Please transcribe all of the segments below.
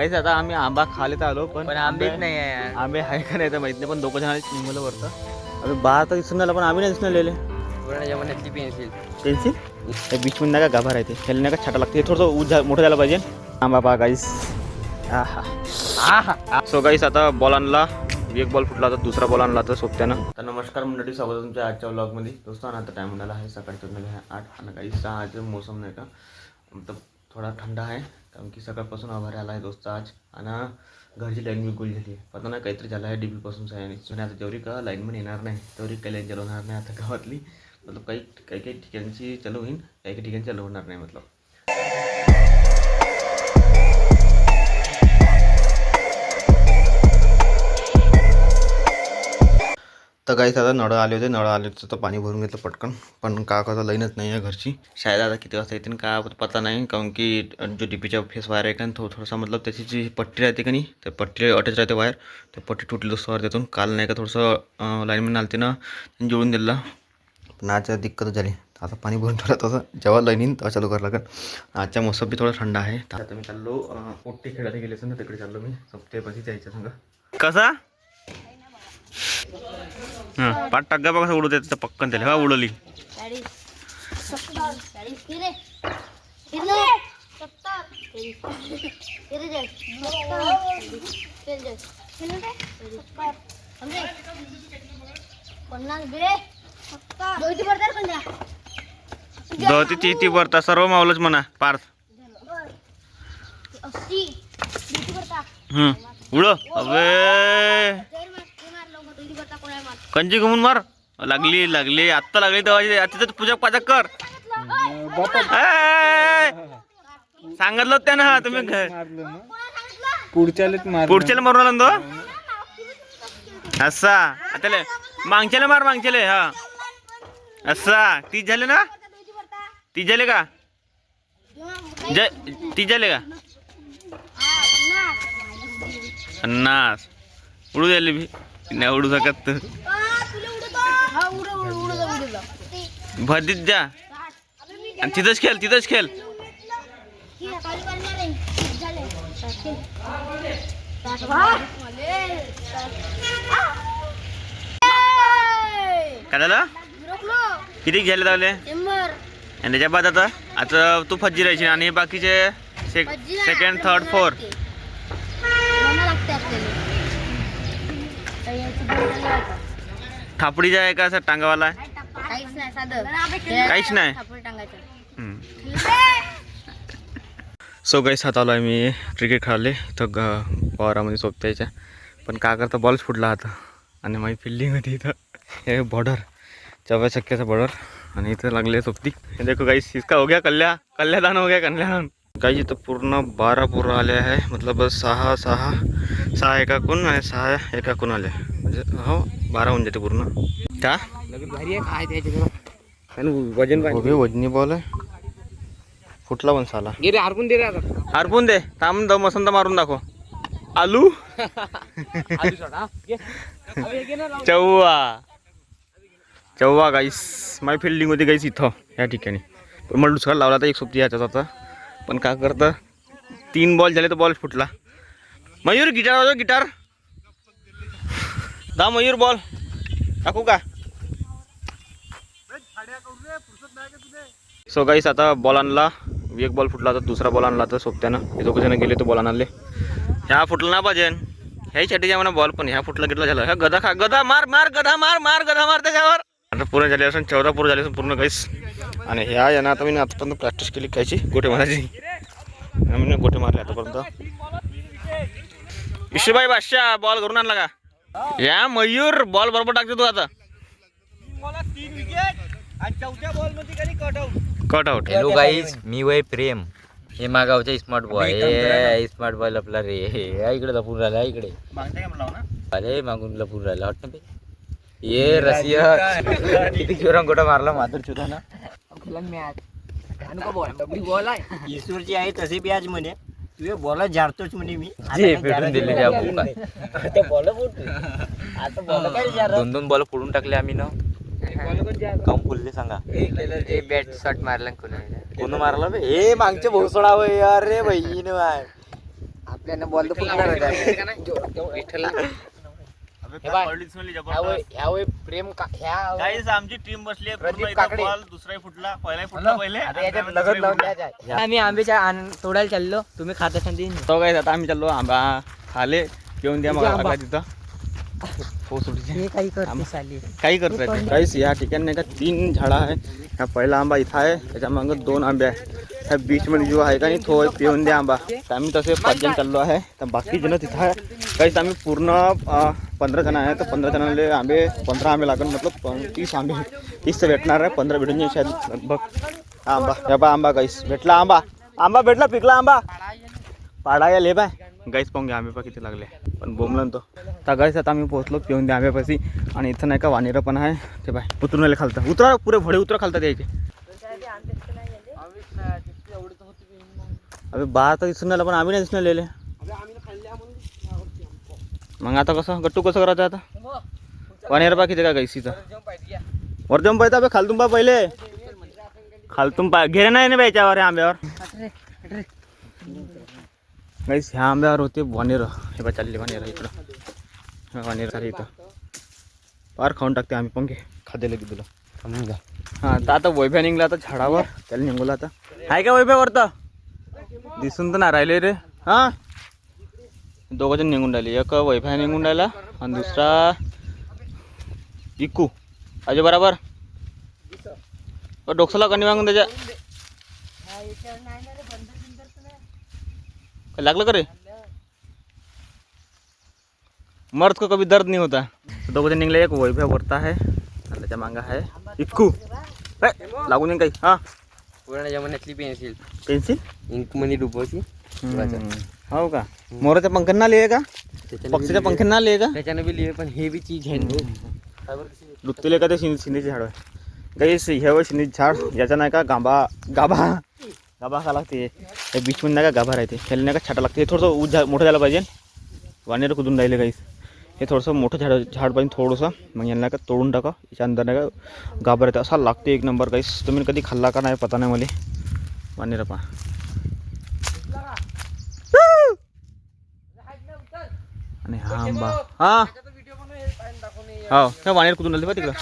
काहीच आता आम्ही आंबा खाले तर आलो पण आंबेच नाही आहे. यार. आंबे आहे का नाही तर माहीत नाही पण दोघं जण निघालं वरतं अजून बाहेर तर दिसून आला पण आम्ही नाही दिसून आलेले जमान्यातली पेन्सिल पेन्सिल त्या बीच मध्ये नाही का? गाभा राहते त्याला नाही का छाटा लागते? हे थोडंसं उज मोठं झालं पाहिजे. आंबा पहा गाईस सो गाईस आता बॉल आणला. एक बॉल फुटला तर दुसरा बॉल आणला तर सोबत्यानं. तर नमस्कार मंडळी स्वागत आहे तुमच्या आजच्या व्लॉगमध्ये दोस्तों आता टाइम मिळाला आहे. आहे आठ. आणि काही सहाचं मोसम नाही का? मतलब थोडा थंड आहे कारण की सकाळपासून आभार आला आहे दोस्त आज. आणि घरची लाईन बी गुल झाली आहे. पता नाही काहीतरी झालं आहे डी बीपासून आणि आता जेवढी का लाईन पण येणार नाही तेवढी काही लाईन चालवणार नाही आता गावातली. मतलब काही काही काही ठिकाणची चालू होईल काही काही ठिकाणी चालू होणार नाही मतलब. तर काहीच आता नळं आले होते. नळं आले होते तर पाणी भरून घेतलं पटकन. पण का कसं लाईनच नाही आहे घरची. शायद आता किती वाजता येते का पता नाही. काऊन की जो डीपीच्या फेस वायर आहे का तो थोडासा मतलब त्याची जी पट्टी राहते का नाही त्या पट्टी अटॅच राहते वायर त्या पट्टी तुटली दोस्त वायर त्यातून. काल नाही का थोडंसं लाईनमॅन आलते ना त्यांनी जोडून दिलं पण आज दिक्कत झाली. आता पाणी भरून ठेवलं. तसं जेव्हा लाईन येईन तेव्हा चालू करावं लागेल. आजच्या मोसम बी थोडा थंड आहे. तर आता मी चाललो पोट्टी खेळायला गेले असं ना तिकडे चाललो मी. सप्ते पशी जायच्या संग. कसा? हां पाठ टाका बघा उडू देत पक्कन त्याला. हा उडवली ती ती ती भरता सर्व मावलंच म्हणा पार्थ. उड अबे. कंची घुमून मार. लागली लागली. आत्ता लागली तेव्हा तिथं पूजा पाजा कर! सांगितलं होतं त्यानं हा तुम्ही मार पुढच्याला मारून आला तो? असा. त्याला मागच्याला मार मागच्याले हा. असा. तीस झाले ना? तीस झाले का? तीस झाले का? पन्नास. उडू द्यायला नाही उडू शकत तर हा जा. आणि तिथंच खेळ तिथंच खेळ. काय झालं किती घ्यायला लावले? आणि त्याच्या बाद आता आता तू फज्जी राहायची आणि बाकीचे सेकंड थर्ड फोर्थ थापडीचा आहे का असं टांगावाला? आहे काहीच नाही साधं. काहीच नाही. थापडी टांगायचं. सो गाईस हात आलो आहे मी क्रिकेट खेळाले इथं ग वावरामध्ये सोबत्याच्या पण का करता बॉलच फुटला आता. आणि माझी फिल्डिंग होती इथं. हे बॉर्डर चौव्या चक्क्याचा बॉर्डर आणि इथं लागले सोबती. हे देखो गाईस इसका हो गया कल्या. कल्यादान हो गया कल्यादान. गाईस इथं पूर्ण बारा पूर्ण आले आहे. मतलब सहा सहा. सहा एकाकून आणि सहा एकाकून आले. म्हणजे हो बारा होऊन जाते पूर्ण. का? भारी आहे. काय त्याच्याकडे वजन वजनी बॉल आहे. फुटला पण साला. गे रे हरकून दे रे आता. हरपून दे. थांब दम मसंत मारून दाखव. आलू. चव्वा चव्वा गाईस माय फिल्डिंग होती गाईस इथं या ठिकाणी. पण मला दुसरा लावला तर एक सोबती याच्यात होता पण का करतं? तीन बॉल झाले तर बॉल फुटला. मयूर गिटार वाजव गिटार. दा मयूर बॉल. टाकू का? सो गाईस आता बॉल आणला. एक बॉल फुटला तर दुसरा बॉल आणला तर सोबत्यानं. हे दोघं जण गेले तर बॉल आणले. ह्या फुटला ना पाहिजे ह्याही छाटीच्या म्हणा बॉल पण ह्या फुटला गिटला झाला. ह्या गदा खा गदा मार मार गदा मार मार गदा मार त्याच्यावर. आता पूर्ण झाले असून चौदा पूर्ण झाले असून पूर्ण काहीच आणि ह्या यानं आता मी आतापर्यंत प्रॅक्टिस केली कायची गोटे मारायची. मी गोटे मारले आतापर्यंत. विशुभाई बादशाह बॉल करून आणला का? या मयूर बॉल बरोबर टाकतो तू आता. कट आउट हॅलो गाईज मी वय प्रेम. हे मागावचा स्मार्ट बॉय हे स्मार्ट बॉय लपला रे. हे या इकडे लपून राहिला इकडे. अरे मागून लपून राहिला. हट ना बे. ये रसिया. किती जोरान गोटा मारला माधुर चुदा ना ईश्वरची आहे तसे बी आज म्हणे. तुझे बॉल झाडतोच म्हणे मी. जे भेटून दिले त्या आता बॉल आता बॉल काय झाड दोन दोन बॉल फोडून टाकले आम्ही ना. काऊन फुलले सांगा. बॅट शॉट मारला कोणी? कोण मारला बे? हे मागचे भोसडा होय. अरे बहीण बाय आपल्याला बॉल तर प्रेम का ह्या गाईस आमची टीम बसली प्रदीप काकडे. बॉल दुसरा फुटला पहिला फुटला पहिले आता याच्यात लगत लावून द्यायचा आम्ही आंब्याच्या आण तोडायला चाललो तुम्ही खात असाल ते तो काय आता आम्ही चाललो आंबा खाले घेऊन द्या मग आंबा. तिथं. हो सुटीचे हे काही करते साली. काही करत राहते काहीच या ठिकाणी नाही का तीन झाडं आहे. हा पहिला आंबा इथं आहे त्याच्या मागं दोन आंबे आहे. ह्या बीचमध्ये जो आहे का नाही तो पिऊन द्या आंबा. तर आम्ही तसे पाच जण चाललो आहे. तर बाकी जण तिथं आहे. काहीच आम्ही पूर्ण अं, पंधरा जण आहे तर पंधरा जणांना आंबे पंधरा आंबे लागेल मतलब तीस आंबे तीस तर भेटणार आहे पंधरा भेटून जाईल शायद बघ. आंबा या बा आंबा गाईस भेटला आंबा. आंबा भेटला पिकला आंबा. पाडा या ले बाय. गाईस पाहून घ्या आंबे पा किती लागले. पण बोमलं तो. तर गाईस आता आम्ही पोहोचलो पिऊन द्या आंब्यापाशी आणि इथं नाही का वानेरं पण आहे. ते बाय उतरून आले खालता. उतरा पुरे भडे उतरा खालता यायचे अरे बाहेर तर दिसून आलं पण आम्ही नाही दिसून आलेले. मग आता कसं? गट्टू कसं करायचं आता? वानेर पा किती का गाईसीचं वर जाऊन पाहिजे खालतून पा पहिले. खालतून पा घेरे नाही ना याच्यावर या आंब्यावर. गाईस ह्या आंब्यावर होते वानेर हे बा चालले वानेर इकडं. हा, वानेर झाले इथं. पार खाऊन टाकते आम्ही पंखे खाद्याला गिद्दूला हां तर आता वैभ्या निघला आता झाडावर. त्याला निघूला आता आहे का वैभ्यावर तर दिसून तर नाही राहिले रे. हां? दोघं जण निघून राहिले. एक वैभ्या निघून राहिला आणि दुसरा इकू अजय बराबर? डोकसाला कणी मागून त्याच्या काय लागलं का रे? मर्द को कभी दर्द नहीं होता? तो दोघं जण निघले. एक वैभव वरता आहे आणि त्याच्या मागं आहे इक्कू. ए, लागून येईन काही. हां. पुराण्या जमान्यातली पेन्सिल पेन्सिल इंकमध्ये डुबवायची. हो का मोराच्या पंखांना लिहे का पक्षीच्या पंखांना लिहे का त्याच्यानं बी लिहे पण हे बी चीज़ आहे दुखतेले का ते शिं झाड आहे गाईस हे वय शिंदेचे झाड। याचा नाही का गाभा गाभा गाभा खा लागते हे। बीचमध्ये नाही का गाभा राहते ह्याला नाही का छाटा लागते हे। थोडंसं ऊस झा मोठं झालं पाहिजे। वानेर कुदून राहिले गाईस हे थोडंसं मोठं झाड झाड पाहिजे थोडंसं मग यांना का तोडून टाका। याच्या अंदर नाही का गाभा राहते. असा लागते एक नंबर गाईस. तुम्ही कधी खाल्ला का नाही? पता नाही मला. वानेर पा आणि हा आंबा. हा. हो काय वानेर कुठून आले बा तिकडं.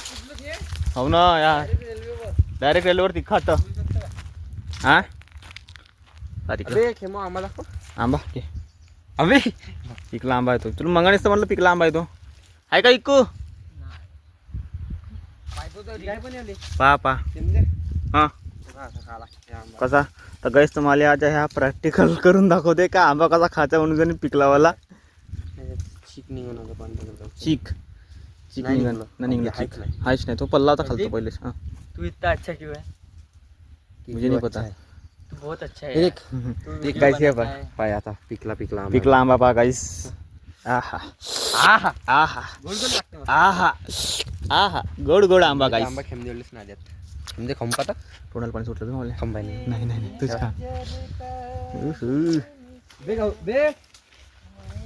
हो? ना यार डायरेक्ट रेल्वेवर तिखट हा? तिकडं. आम्हाला. आंबा घे अबे पिकला आंबा आहे तो तुला मंगाणीच तर म्हणलं पिकला आंबा आहे तो आहे का इक्कू? पा पा हा. कसा? तर गैस तुम्हाला आज ह्या प्रॅक्टिकल करून दाखवते का आंबा कसा खायचा म्हणून पिकलावाला शिक निघून आलं पण चीक चीक नाही निघाला नाही निघाला हायच चीक नाही. हायच नाही तो पल्ला होता खालतो पहिले हा तू इतना अच्छा क्यों है मुझे नहीं पता तू बहुत अच्छा हे है देख तू देख video बनाता है. पाय आता पिकला पिकला आंबा. पिकला आंबा पा गाईस आहा आहा आहा आहा आहा गोड गोड आंबा आंबा गाईस खेम देवलेच ना द्यात म्हणजे खंपाता तोंडाला पाणी सुटलं तुम्हाला खंबाय नाही नाही नाही नाही तुझ का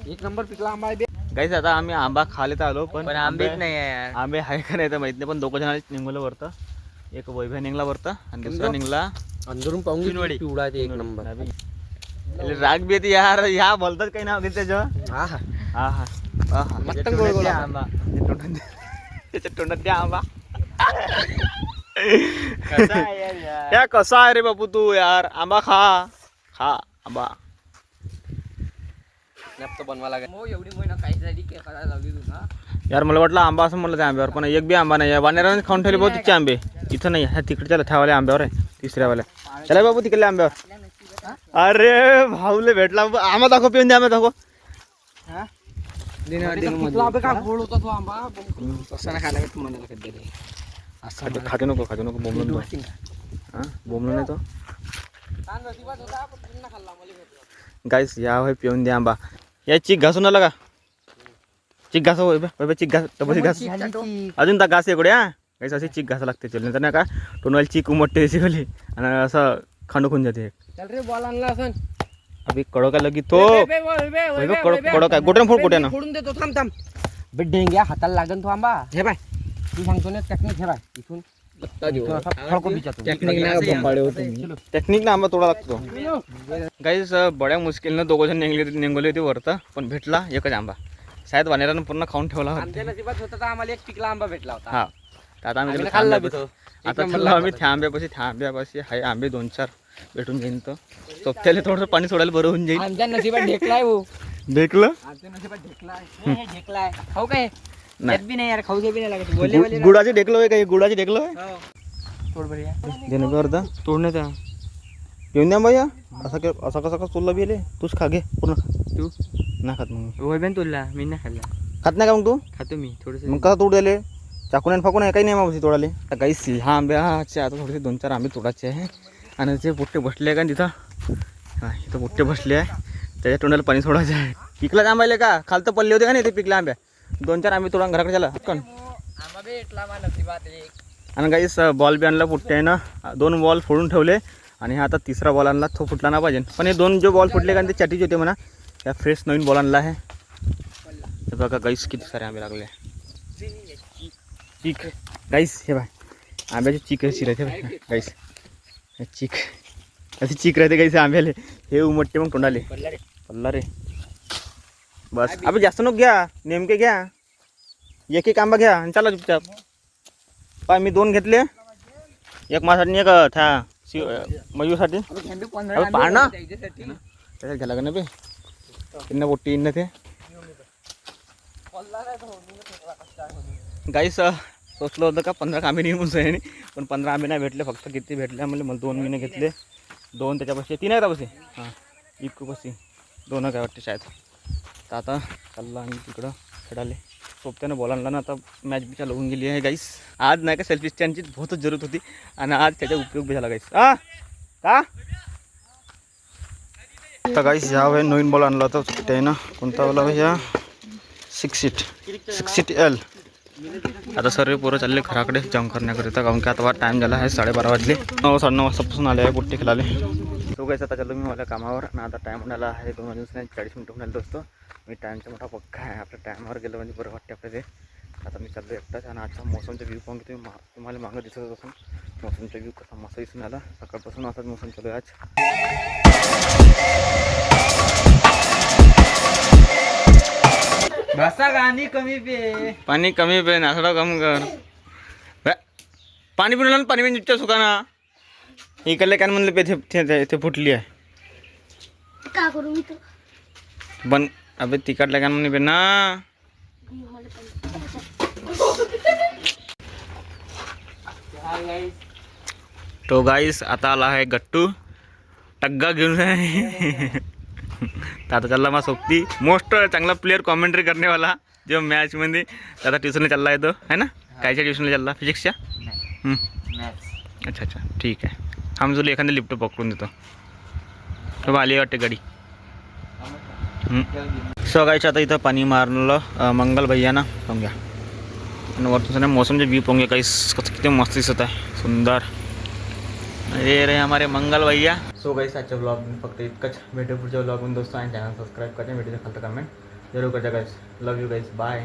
एक नंबर पिकला आंबा आहे बे. गाईस आता आम्ही आंबा खाले तर आलो पण पण आंबेच नाही आहे. यार आंबे आहे का नाही तर माहीत नाही पण दोघं जण निघलं वरतं. एक वैभव निघला वरतं आणि दुसरा निघला अंदरून पाहून. पिवळा. ते एक नंबर. अरे राग बी येते यार ह्या बोलतात काही नाव घेत त्याच्यावर हा हा. हा हा. मस्त त्याच्या गोड गोड तोंडातला आंबा. आंबा. त्याच्या तोंडात द्या आंबा. कसा आहे यार यार? या कसा आहे रे बापू तू यार? आंबा खा. खा आंबा. स्नॅप बनवा लागेल. मग एवढी महिना काहीसाठी करायला लावली तू ना. यार मला वाटलं आंबा असं म्हणलं त्या आंब्यावर पण एक बी आंबा नाही. वानेराने खाऊन ठेवले बहुत तिचे आंबे. इथं नाही ह्या तिकडच्या ठेवाल्या आंब्यावर आहे तिसऱ्यावाल्या. चला बाबू तिकडल्या आंब्यावर. अरे भाऊले भेटला. आंबा दाखव पिऊन द्या आंबा दाखव. खाते नको खाते नको हां? बोंबलून नाही तो गाईस या होय पिऊन द्या आंबा. या चिक घासून आला का? चिक घासा होय बे चिक घास तपशी घास. अजून तर घास इकडे हा. गाईस अशी चिक घासा लागते चल नाही तर नाही का टोनवाली चिक उमटते खाली आणि असं खांड खून जाते. चल रे बॉल आणला असं अभि कडो का लगी तो वैभव, कडो कडो काय गोट्यानं फोड गोट्यानं. फोडून देतो थांब थांब. बे डेंग्या हाताला लागन तो आंबा. हे बाय. तू सांगतो ना टेक्निक हे बाय इथून टेक्निक ना आंबा तोडा लागतो. गाईस बड्या मुश्किलनं दोघं जण निघले निघाले होते वरतं पण भेटला एकच आंबा. शायद वानेरानं पूर्ण खाऊन ठेवला होता. नशिबात होता तर आम्हाला एक टिकला आंबा भेटला होता. हा. तर आता आम्ही खाल्ला आता आम्ही त्या आंब्यापाशी त्या आंब्यापाशी हाय आंबे दोन चार भेटून जाईन तर सोबत्याला थोडंसं पाणी सोडायला बरं होऊन जाईल. आमच्या नशिबात ढेकलाय हो. देखलं आमच्या नशिबात ढेकलाय हे ढेकलाय खाऊ काय? नाही. बी नाही यार खाऊ बी नाही लागत. बोलले गु- गुडाचे ढेकलं आहे काही गुडाचे ढेकलं आहे? हो. थोड बरं या. देणं बी अर्धा तोडण्यात घेऊन द्या बाई असा असा कसा कसा तुला बिले? तूच खा घे. पूर्ण तू? नाही खात मग होय बेन तुला. मी नाही खाल्ला. खात नाही का मग तू? खातो मी थोडस. मग कसा तोड दिले चाकून आणि फाकून आहे काही नाही मावशी तोडाले आता काही ह्या आंब्याचे आता थोडेसे दोन चार आंबे तोडायचे आहे. आणि ते पोट्टे बसले आहे का तिथं? हा इथं पोट्टे बसले आहे. त्याच्या तोंडाला पाणी सोडायचं आहे. पिकला आंबाले का? खालतं पडले होते का नाही ते पिकल्या आंब्या? दोन चार आंबे तोडा घराकडे झाला पटकन आंबा आणि काहीच बॉल बी आणला फुटते आहे ना. दोन बॉल फोडून ठेवले. आणि हा आता तिसरा बॉल आणला. तो फुटला ना पाहिजे. पण हे दोन जो बॉल फुटले कारण ते चॅटीचे होते म्हणा या फ्रेश नवीन बॉल आणला आहे. हे बघा गाईस किती सारे आंबे लागले. चीक. गाईस हे बाय आंब्याचे चीक अशी राहते बाय गाईस हे चीक. अशी चीक राहते गाईस आंब्याले. हे उमटते मग तोंडाले. पल्ला रे. बस। अबे जास्त नको घ्या नेमके घ्या एक एक आंबा घ्या आणि चला चुपचाप। पाय मी दोन घेतले। एक माझ्यासाठी एक त्या शिव मयूसाठी अबे पाहा ना। त्याच्यात घ्यायला का ना बे? त्यांना बोटी येईन ना ते गाईस सोचलं होतं का पंधरा आंबे निघून जाईन पण पंधरा आंबे नाही भेटले फक्त किती भेटले म्हणजे मला दोन महिने घेतले. दोन त्याच्यापाशी तीन आहेत बसे? हाँ इकू बसी. दोन काय वाटते शायद तर आता चाललं आम्ही तिकडं खेळाले सोबत्यानं बोलायला ना आता मॅच बिचा लावून गेली आहे गाईस आज नाही का सेल्फी स्टँडची बहुतच जरूरत होती. आणि आज त्याचा उपयोग बी झाला गाईस हा? का? आता गाईस ह्या वेळी नवीन बॉल आणला होता त्यानं. कोणता वाला भैया? Six seat six seat L आता सर्व पोरं चालले घराकडे जम करण्याकरिता. काऊन की आता टाईम झाला आहे साडेबारा वाजले. नऊ साडेनऊ वाजतापासून आले आहे बुट्टे खेळाले तो गाईस आता चाललो मी माझ्या कामावर. आणि आता टाईम होण्याला आहे दोन वाजून चाळीस मिनटं होऊन दोस्तो. मी टाईमचा मोठा पक्का आहे. आपल्या टाईमावर गेलं म्हणजे बरं वाटते आपल्या ते. आता मी चाललो एकटाच आणि आजचा मोसमचा व्ह्यू पाहून तुम्ही मा तुम्हाला मागं दिसत असून मोसमचा व्ह्यू कसा मस्त दिसून आला. सकाळपासून असाच मोसम चालू आहे आज. बसा गाणी कमी पे. पाणी कमी पे नासडा कम कर. पाणी पिऊन आलं पाणी पिऊन सुका ना इकडले काय म्हणलं पे ते- फुटली आहे. का करू मी तर? काय म्हणे पे ना। तो गाईस आता आला आहे गट्टू। टग्गा घेऊन आहे। आता चालला मा सोबती मोस्ट चांगला प्लेअर कॉमेंट्री करण्यावाला जो मॅचमध्ये आता ट्युशनला चालला आहे तो है ना? कायच्या ट्युशनला चालला? फिजिक्सच्या. अच्छा अच्छा. ठीक आहे. आम्ही तुला एखादी लिफ्ट पकडून देतो. तो आली वाटते गाडी. सगळ्याच्या आता इथं पाणी मारलं मंगल भैयाना पाहून घ्या. आणि वरतून सगळ्या मोसमचे व्यू पाहून घ्या काही कसं किती मस्त दिसत आहे. सुंदर. अरे रे हमारे मंगल भैया सो गाईस आजच्या ब्लॉग फक्त इतकंच. भेटू पुढच्या ब्लॉग दोस्तों आणि चॅनल सबस्क्राईब करा व्हिडिओच्या खालतं कमेंट जरूर करा guys love you guys bye